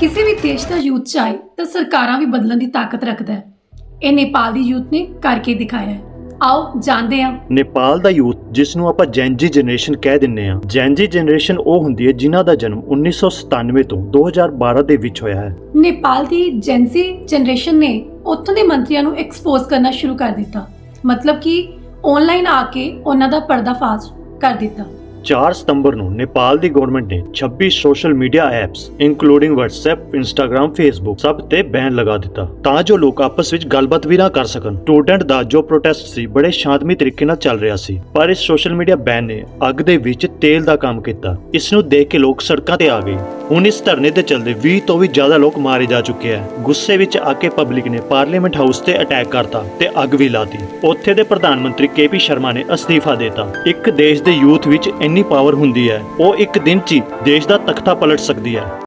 ਕਿਸੇ ਵੀ ਦੇਸ਼ ਦਾ ਯੂਥ ਚਾਹੇ ਤਾਂ ਸਰਕਾਰਾਂ ਵੀ ਬਦਲਣ ਦੀ ਤਾਕਤ ਰੱਖਦਾ ਹੈ। ਇਹ ਨੇਪਾਲ ਦੀ ਯੂਥ ਨੇ ਕਰਕੇ ਦਿਖਾਇਆ ਹੈ। ਆਓ ਜਾਣਦੇ ਹਾਂ। ਨੇਪਾਲ ਦਾ ਯੂਥ ਜਿਸ ਨੂੰ ਆਪਾਂ ਜੈਨਜੀ ਜਨਰੇਸ਼ਨ ਕਹਿ ਦਿੰਨੇ ਆ ਜੈਨਜੀ ਜਨਰੇਸ਼ਨ ਉਹ ਹੁੰਦੀ ਹੈ ਜਿਨ੍ਹਾਂ ਦਾ ਜਨਮ 1997 ਤੋਂ 2012 ਦੇ ਵਿੱਚ ਹੋਇਆ ਹੈ। ਨੇਪਾਲ ਦੀ ਜੈਂਸੀ ਜਨਰੇਸ਼ਨ ਨੇ ਉੱਥੋਂ ਦੇ ਮੰਤਰੀਆਂ ਨੂੰ ਐਕਸਪੋਜ਼ ਕਰਨਾ ਸ਼ੁਰੂ ਕਰ ਦਿੱਤਾ। ਮਤਲਬ ਕਿ ਆਨਲਾਈਨ ਆ ਕੇ ਉਹਨਾਂ ਦਾ ਪਰਦਾਫਾਸ਼ ਕਰ ਦਿੱਤਾ। 4 ਸਤੰਬਰ ਨੂੰ ਨੇਪਾਲ ਦੀ ਗਵਰਨਮੈਂਟ ਨੇ 26 social media apps including WhatsApp, Instagram, Facebook ਸਭ ਤੇ ਬੈਨ ਲਗਾ ਦਿੱਤਾ ਤਾਂ ਜੋ ਲੋਕ ਆਪਸ ਵਿੱਚ ਗੱਲਬਾਤ ਵੀ ਨਾ ਕਰ ਸਕਣ। ਸਟੂਡੈਂਟ ਦਾ ਜੋ ਪ੍ਰੋਟੈਸਟ ਸੀ ਬੜੇ ਸ਼ਾਂਤਮਈ ਤਰੀਕੇ ਨਾਲ ਚੱਲ ਰਿਹਾ ਸੀ। ਪਰ ਇਸ ਸੋਸ਼ਲ ਮੀਡੀਆ ਬੈਨ ਨੇ ਅੱਗ ਦੇ ਵਿੱਚ ਤੇਲ ਦਾ ਕੰਮ ਕੀਤਾ। ਇਸ ਨੂੰ ਦੇਖ ਕੇ ਲੋਕ ਸੜਕਾਂ ਤੇ ਆ ਗਏ। ਹੁਣ ਇਸ ਧਰਨੇ ਤੇ ਚੱਲਦੇ 20 ਤੋਂ ਵੀ ਜ਼ਿਆਦਾ ਲੋਕ ਮਾਰੇ ਜਾ ਚੁੱਕੇ ਆ। ਗੁੱਸੇ ਵਿੱਚ ਆ ਕੇ ਪਬਲਿਕ ਨੇ ਪਾਰਲੀਮੈਂਟ ਹਾਊਸ ਤੇ ਅਟੈਕ ਕਰਤਾ ਤੇ ਅੱਗ ਵੀ ਲਾਤੀ। ਉੱਥੇ ਦੇ ਪ੍ਰਧਾਨ ਮੰਤਰੀ ਕੇਪੀ ਸ਼ਰਮਾ ਨੇ ਅਸਤੀਫਾ ਦਿੱਤਾ। ਇੱਕ ਦੇਸ਼ ਦੇ ਯੂਥ ਵਿੱਚ ਇੰਨੀ ਪਾਵਰ ਹੁੰਦੀ ਹੈ, ਉਹ ਇੱਕ ਦਿਨ 'ਚ ਹੀ ਦੇਸ਼ ਦਾ ਤਖਤਾ ਪਲਟ ਸਕਦੀ ਹੈ।